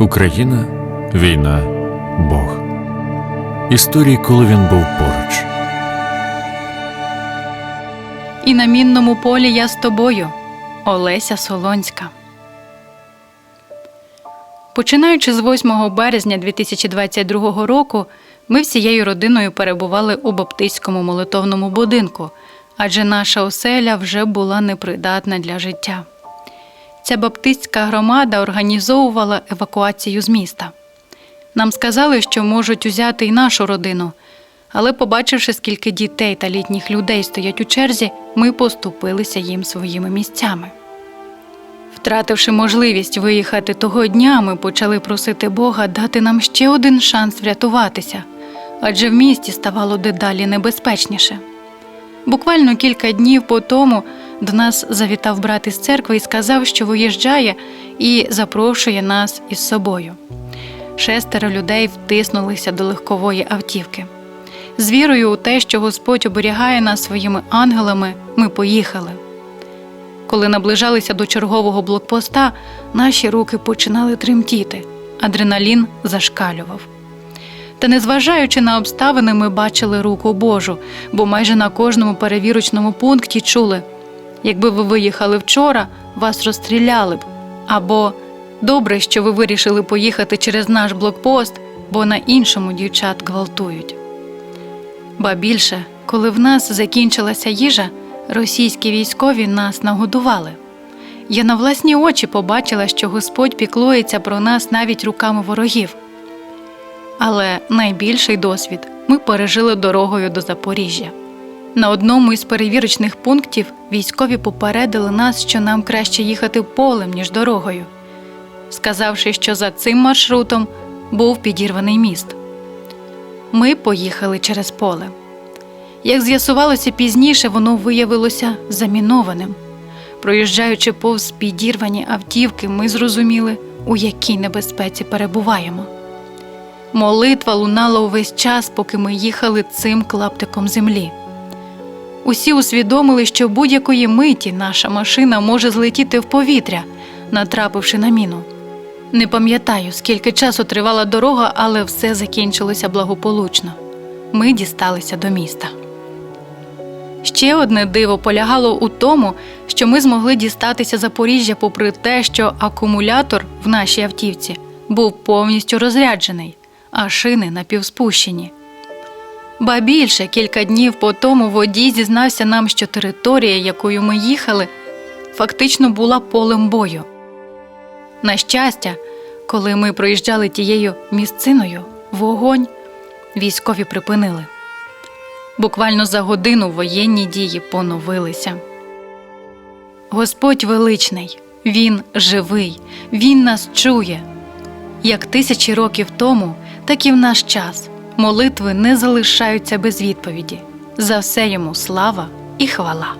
Україна, війна, Бог. Історії, коли він був поруч. І на мінному полі я з тобою, Олеся Солонська. Починаючи з 8 березня 2022 року, ми всією родиною перебували у баптистському молитовному будинку, адже наша оселя вже була непридатна для життя. Ця баптистська громада організовувала евакуацію з міста. Нам сказали, що можуть узяти і нашу родину, але, побачивши, скільки дітей та літніх людей стоять у черзі, ми поступилися їм своїми місцями. Втративши можливість виїхати того дня, ми почали просити Бога дати нам ще один шанс врятуватися, адже в місті ставало дедалі небезпечніше. Буквально кілька днів по тому до нас завітав брат із церкви і сказав, що виїжджає і запрошує нас із собою. Шестеро людей втиснулися до легкової автівки. З вірою у те, що Господь оберігає нас своїми ангелами, ми поїхали. Коли наближалися до чергового блокпоста, наші руки починали тремтіти, адреналін зашкалював. Та незважаючи на обставини, ми бачили руку Божу, бо майже на кожному перевірочному пункті чули: якби ви виїхали вчора, вас розстріляли б. Або добре, що ви вирішили поїхати через наш блокпост, бо на іншому дівчат гвалтують. Ба більше, коли в нас закінчилася їжа, російські військові нас нагодували. Я на власні очі побачила, що Господь піклується про нас навіть руками ворогів. Але найбільший досвід ми пережили дорогою до Запоріжжя. На одному із перевірочних пунктів військові попередили нас, що нам краще їхати полем, ніж дорогою, сказавши, що за цим маршрутом був підірваний міст. Ми поїхали через поле. Як з'ясувалося пізніше, воно виявилося замінованим. Проїжджаючи повз підірвані автівки, ми зрозуміли, у якій небезпеці перебуваємо. Молитва лунала увесь час, поки ми їхали цим клаптиком землі. Усі усвідомили, що будь-якої миті наша машина може злетіти в повітря, натрапивши на міну. Не пам'ятаю, скільки часу тривала дорога, але все закінчилося благополучно. Ми дісталися до міста. Ще одне диво полягало у тому, що ми змогли дістатися Запоріжжя, попри те, що акумулятор в нашій автівці був повністю розряджений, а шини напівспущені. Ба більше кілька днів по тому водій зізнався нам, що територія, якою ми їхали, фактично була полем бою. На щастя, коли ми проїжджали тією місциною, вогонь військові припинили. Буквально за годину воєнні дії поновилися. Господь величний, Він живий, Він нас чує. Як тисячі років тому, так і в наш час молитви не залишаються без відповіді. За все йому слава і хвала.